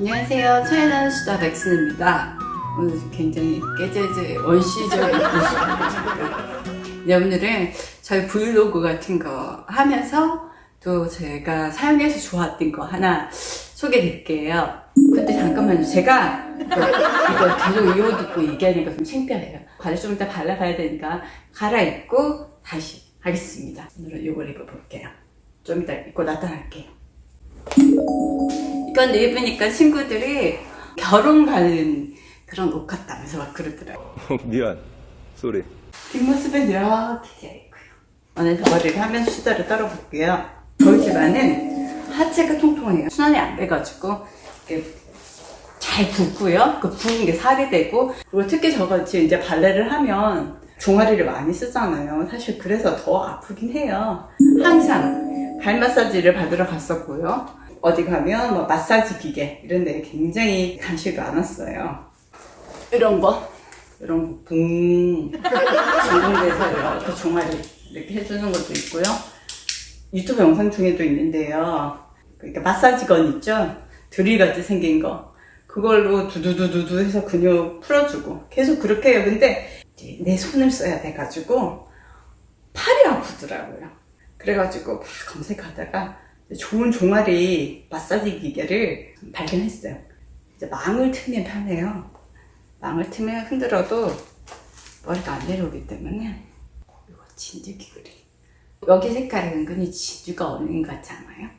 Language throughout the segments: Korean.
안녕하세요. 차이나는 수다 백순입니다. 오늘 굉장히 깨재재 원시적인 모습입니다. 네, 오늘은 저희 브이로그 같은 거 하면서 또 제가 사용해서 좋았던 거 하나 소개해 드릴게요. 근데 잠깐만요. 제가 이거, 계속 이옷 입고 얘기하니까 좀 창피해요. 바로 좀 이따 발라봐야 되니까 갈아입고 다시 하겠습니다. 오늘은 이걸 입어볼게요. 좀 이따 입고 나타날게요. 이건 입으니까 친구들이 결혼 가는 그런 옷 같다면서 막 그러더라고요. 미안. 쏘리. 뒷모습은 이렇게 되어 있고요. 오늘 덩어리를 하면서 수다를 떨어볼게요. 저희 집안은 하체가 통통해요. 순환이 안 돼가지고 이렇게 잘 붓고요. 그 부은 게 살이 되고 그리고 특히 저같이 이제 발레를 하면 종아리를 많이 쓰잖아요. 사실 그래서 더 아프긴 해요. 항상 발 마사지를 받으러 갔었고요. 어디 가면 뭐 마사지 기계 이런 데 굉장히 관심이 많았어요. 이런 거 이런 거붕 진동돼서 이렇게 종아리 이렇게 해주는 것도 있고요. 유튜브 영상 중에도 있는데요. 그러니까 마사지건 있죠? 드릴같이 생긴 거. 그걸로 두두두두두 해서 근육 풀어주고 계속 그렇게 해요. 근데 이제 내 손을 써야 돼가지고 팔이 아프더라고요. 그래가지고 막 검색하다가 좋은 종아리 마사지 기계를 발견했어요. 이제 망을 트면 편해요. 망을 트면 흔들어도 머리가 안 내려오기 때문에 이거 진드기 그림. 여기 색깔이 은근히 진주가 어울리는 것 같지 않아요?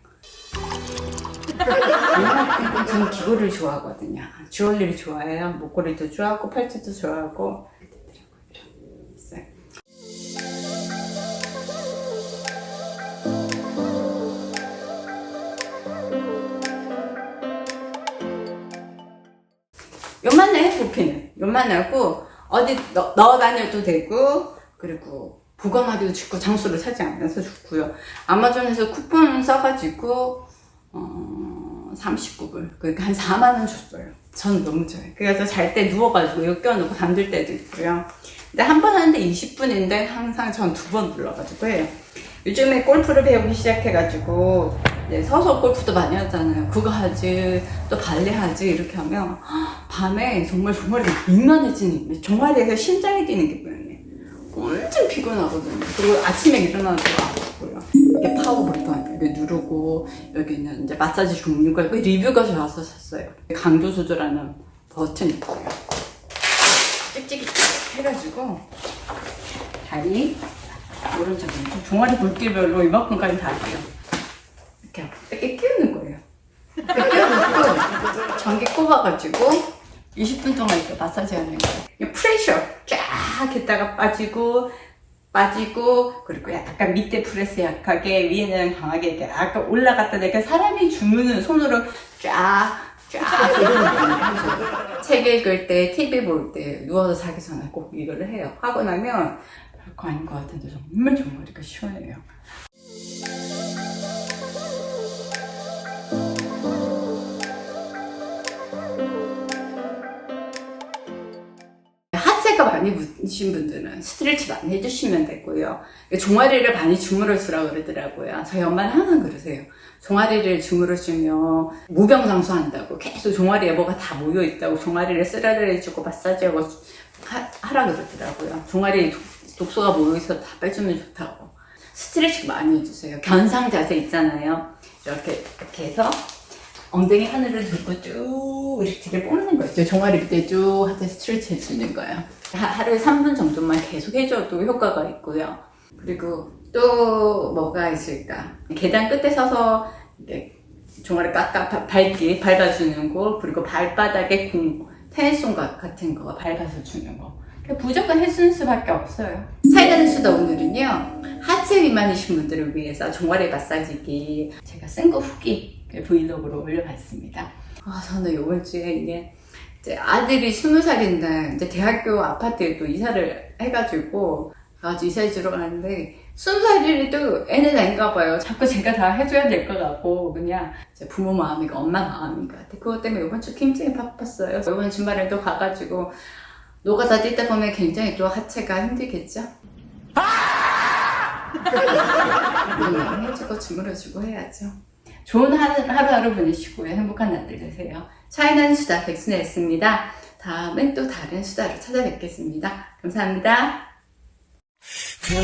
저는 기고를 좋아하거든요. 주얼리를 좋아해요. 목걸이도 좋아하고 팔찌도 좋아하고 요만해 부피는. 요만하고 어디 넣, 넣어 다녀도 되고 그리고 보관하기도 좋고 장소를 차지 않아서 좋고요. 아마존에서 쿠폰 써가지고 어 39불. 그러니까 한 4만 원 줬어요. 저는 너무 좋아요. 그래서 잘 때 누워가지고 이거 껴놓고 잠들 때도 있고요. 근데 한 번 하는데 20분인데 항상 전 두 번 눌러가지고 해요. 요즘에 골프를 배우기 시작해가지고 이제 서서 골프도 많이 하잖아요. 그거 하지, 또 발레 하지 이렇게 하면 밤에 정말 종아리가 민만해지는 거예요. 종아리에서 심장이 뛰는 기분이에요. 엄청 피곤하거든요. 그리고 아침에 일어나도 아프고요. 이게 파워 버튼 이렇게 누르고 여기는 이제 마사지 종류가 있고 리뷰가 좋아서 샀어요. 강도 조절하는 버튼 있고요. 찍찍이 해가지고 다리 오른쪽 종아리 굵기별로 이만큼까지 다 돼요. 이렇게 이렇게 끼우는 거예요. 이렇게 끼워놓고 전기 꼽아가지고 20분 동안 이렇게 마사지 하는 거예요. 프레셔 쫙 했다가 빠지고 빠지고 그리고 약간 밑에 프레스 약하게 위에는 강하게 이렇게 약간 올라갔다 내가 사람이 주무는 손으로 쫙 쫙 이러는. 책 읽을 때, TV 볼 때, 누워서 자기 전에 꼭 이거를 해요. 하고 나면 별거 아닌 것 같은데 정말 종아리가 시원해요. 많이 묻으신 분들은 스트레치 많이 해주시면 되고요. 종아리를 많이 주물러주라고 그러더라고요. 저희 엄마는 항상 그러세요. 종아리를 주물러주면 무병장수한다고 계속 종아리에 뭐가 다 모여 있다고 종아리를 쓰라려해주고 마사지하고 하, 하라 그러더라고요. 종아리 독, 독소가 모여 있어서 다 빼주면 좋다고. 스트레치 많이 해주세요. 견상 자세 있잖아요. 이렇게 이렇게 해서 엉덩이 하늘을 들고 쭉 이렇게 뽑는 거죠. 종아리 밑에 쭉 하트 스트레치 해주는 거예요. 하, 하루에 3분 정도만 계속 해줘도 효과가 있고요. 그리고 또 뭐가 있을까? 계단 끝에 서서 이렇게 종아리 바- 밟기 밟아주는 거 그리고 발바닥에 공 테니스공 가- 같은 거 밟아서 주는 거 그러니까 무조건 해주는 수밖에 없어요 사이다는 수다 오늘은요 하체 비만이신 분들을 위해서 종아리 마사지기 제가 쓴 거 후기 브이로그로 올려봤습니다 아 저는 이번 주에 이게 이제 아들이 스무 살인데 이제 대학교 아파트에 또 이사를 해가지고 가지고 이사해 주러 가는데 스무 살이라도 애는 애인가 봐요. 자꾸 제가 다 해줘야 될 것 같고 그냥 이제 부모 마음이고 엄마 마음인 것 같아. 그것 때문에 이번 주 굉장히 바빴어요. 이번 주말에 또 가가지고 노가다 뛰다 보면 굉장히 또 하체가 힘들겠죠? 이런 거 해주고 주물러주고 해야죠. 좋은 하루하루 보내시고요. 행복한 날들 되세요. 차이나는 수다 백순혜였습니다. 다음엔 또 다른 수다로 찾아뵙겠습니다. 감사합니다. 그